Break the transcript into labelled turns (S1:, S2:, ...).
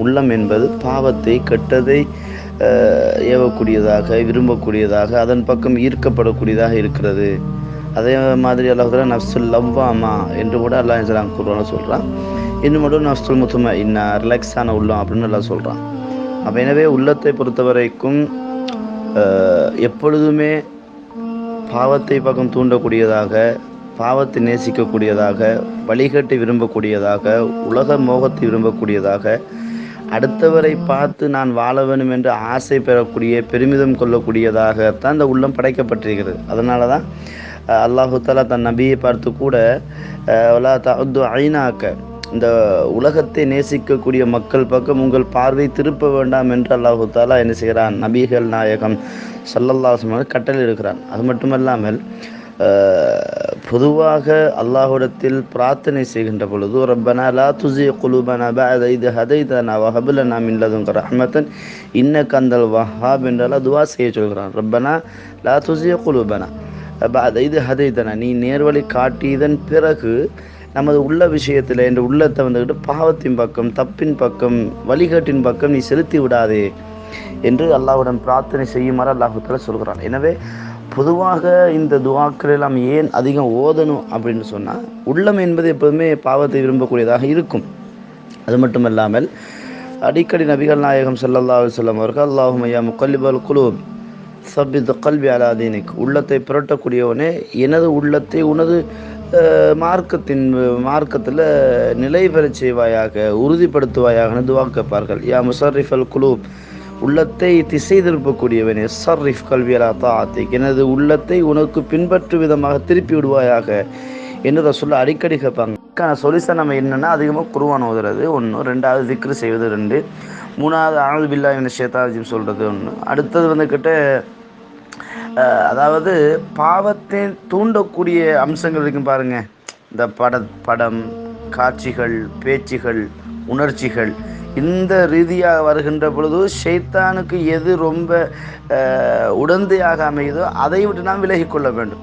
S1: உள்ளம் என்பது பாவத்தை கெட்டதை ஏவக்கூடியதாக விரும்பக்கூடியதாக அதன் பக்கம் ஈர்க்கப்படக்கூடியதாக இருக்கிறது. அதே மாதிரி அல்லாஹ் நஃப்சுல் லவ்வாமா என்று கூட அல்லாஹ் இஸ்லாம் குர்ஆன்ல சொல்கிறான் இன்னும் மட்டும் நஃப்சுல் முத்துமா இன்னும் ரிலாக்ஸான உள்ளம் அப்படின்னு எல்லாம் சொல்கிறான் அப்போ எனவே உள்ளத்தை பொறுத்த வரைக்கும் எப்பொழுதுமே பாவத்தை பக்கம் தூண்டக்கூடியதாக பாவத்தை நேசிக்கக்கூடியதாக வழிகட்டை விரும்பக்கூடியதாக உலக மோகத்தை விரும்பக்கூடியதாக அடுத்தவரை பார்த்து நான் வாழ வேண்டும் என்று ஆசை பெறக்கூடிய பெருமிதம் கொள்ளக்கூடியதாகத்தான் இந்த உள்ளம் படைக்கப்பட்டிருக்கிறது. அதனால தான் அஹ், அல்லாஹு தாலா தன் நபியை பார்த்து கூட ஒலா தஅது ஐநாக்க இந்த உலகத்தை நேசிக்கக்கூடிய மக்கள் பக்கம் உங்கள் பார்வை திருப்ப வேண்டாம் என்று அல்லாஹு தாலா என்ன செய்கிறான்? நபிகள் நாயகம் சல்லல்லாசமாக கட்டளை இருக்கிறான் அது மட்டுமல்லாமல் பொதுவாக அல்லாஹுடத்தில் பிரார்த்தனை செய்கின்ற பொழுது ரப்பனா லா துசி குலுபனா பஅத இது ஹதைதனா வஹபுல நாம் இல்லதுங்கிற ரஹ்மத்தன் இன்ன கந்தல் வஹாப் என்றால் துவா செய்ய சொல்கிறான். ரப்பனா லா துசி குலுபனா பஅத இது ஹதைதனா நீ நேர்வழி காட்டியதன் பிறகு நமது உள்ள விஷயத்தில் என்ற உள்ளத்தை வந்துக்கிட்டு பாவத்தின் பக்கம் தப்பின் பக்கம் வழிகாட்டின் பக்கம் நீ செலுத்தி விடாதே என்று அல்லாஹுடன் பிரார்த்தனை செய்யுமாறு அல்லாஹுத்தால சொல்கிறான். எனவே பொதுவாக இந்த துவாக்கள் எல்லாம் ஏன் அதிகம் ஓதணும் அப்படின்னு சொன்னால் உள்ளம் என்பது எப்போதுமே பாவத்தை விரும்பக்கூடியதாக இருக்கும். அது மட்டும் இல்லாமல் அடிக்கடி நபிகள் நாயகம் ஸல்லல்லாஹு அலைஹி அவர்கள் அல்லாஹும் ஐயா முக்கல்லிபல் குலூப் சபித் கல்வி அலாதீனிக் உள்ளத்தை புரட்டக்கூடியவனே எனது உள்ளத்தை உனது மார்க்கத்தின் மார்க்கத்தில் நிலை பெறச் செய்வாயாக உறுதிப்படுத்துவாயாகனு துவா கேட்பார்கள். யா முசர்ரிஃப் அல் குலூப் உள்ளத்தை திசை திருப்பக்கூடியவனே சர்ரிஃப் கல்வியலா தாத்தி எனது உள்ளத்தை உனக்கு பின்பற்று விதமாக திருப்பி விடுவாயாக என்று ரசூல்லா அடிக்கடி கேட்பாங்க. சொல்யூஷன் நம்ம என்னென்னா அதிகமாக குருவான் ஓதுறது ஒன்று ரெண்டாவது திக்ரு செய்வது ரெண்டு. மூணாவது ஆனது பில்லா என்ன ஷேதாஜிம் சொல்கிறது ஒன்று அடுத்தது வந்துக்கிட்ட அதாவது பாவத்தை தூண்டக்கூடிய அம்சங்கள் இருக்கும் பாருங்கள் இந்த பட படம் காட்சிகள் பேச்சுகள் உணர்ச்சிகள். இந்த ரீதியாக வருகின்ற பொழுது ஷைத்தானுக்கு எது ரொம்ப உடந்தையாக அமையுதோ அதை விட்டு நாம் விலகிக் கொள்ள வேண்டும்.